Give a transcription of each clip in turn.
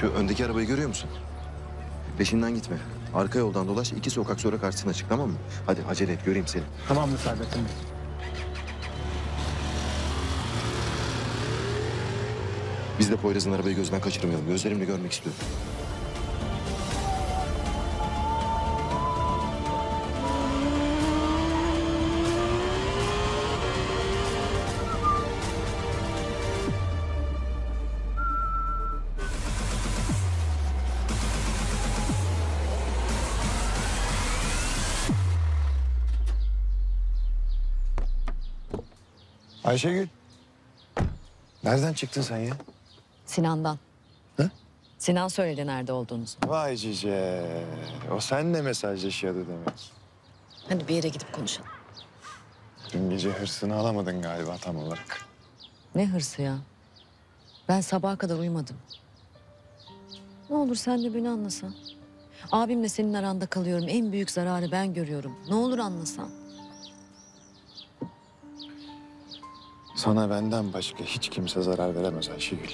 Şu öndeki arabayı görüyor musun? Peşinden gitme. Arka yoldan dolaş, iki sokak sonra karşısına çık tamam mı? Hadi acele et, göreyim seni. Tamamdır Saadettin Bey. Biz de Poyraz'ın arabayı gözden kaçırmayalım. Gözlerimle görmek istiyorum. Ayşegül. Nereden çıktın sen ya? Sinan'dan. Hı? Sinan söyledi nerede olduğunuzu. Vay cice. O seninle mesajlaşıyordu demek. Hadi bir yere gidip konuşalım. Dün gece hırsını alamadın galiba tam olarak. Ne hırsı ya? Ben sabaha kadar uyumadım. Ne olur sen de beni anlasan. Abimle senin aranda kalıyorum. En büyük zararı ben görüyorum. Ne olur anlasan. Sana benden başka hiç kimse zarar veremez Ayşegül.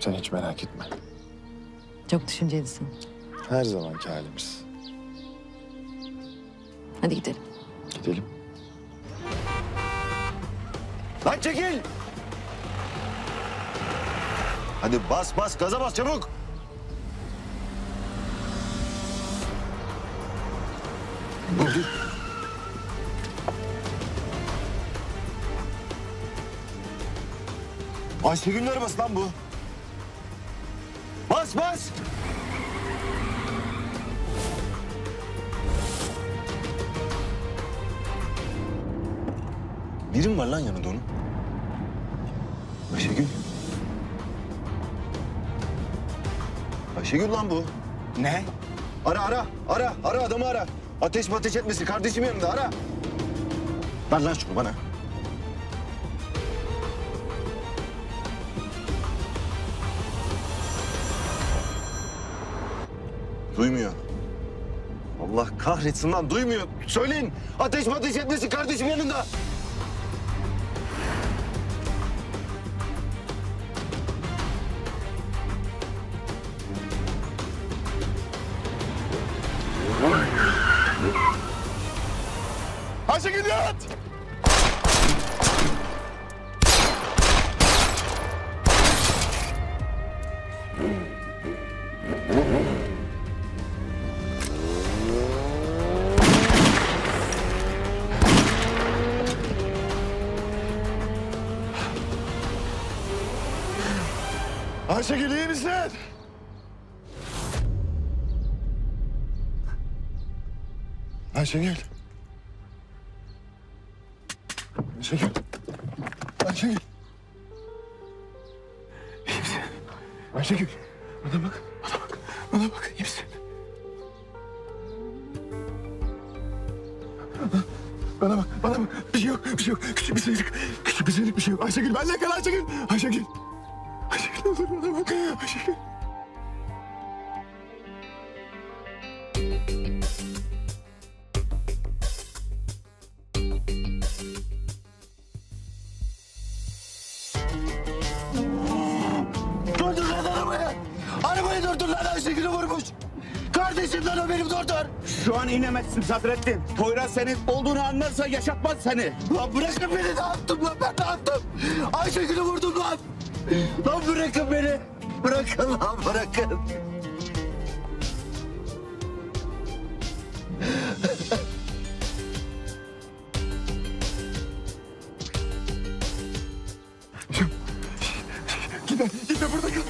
Sen hiç merak etme. Çok düşüncelisin. Her zamanki halimiz. Hadi gidelim. Gidelim. Lan çekil! Hadi bas bas, gaza bas çabuk! Dur dur. Ayşegül'ün arabası lan bu. Bas bas! Biri mi var lan yanında onun? Ayşegül. Ayşegül lan bu. Ne? Ara ara ara ara adamı ara. Ateş ateş etmesin kardeşim yanında ara. Ver lan şunu bana. Duymuyor. Allah kahretsin lan duymuyor. Söyleyin ateş ateş etmesin kardeşim yanında. Ayşegül yat! Ayşegül iyi misin? Ayşegül. Ayşegül. Ayşegül. İyi misin? Ayşegül. Bana bak. Bana bak. Bana bak. İyi misin? Bana bak. Bana bak. Bir şey yok. Bir şey yok. Küçük bir sıyrık. Küçük bir sıyrık bir şey yok. Ayşegül benimle kal Ayşegül. Ayşegül. Olur. Durdur lan arabayı. Arabayı durdur lan Ayşegül'ü vurmuş. Kardeşim lan o benim durdur. Şu an inemezsin Sadrettin. Poyraz senin olduğunu anlarsa yaşatmaz seni. Lan bırakın beni ne yaptım lan ben ne yaptım? Ayşegül'ü vurdum lan. Lan bırakın beni. Bırakın lan bırakın. Gitme. Gitme burada kal.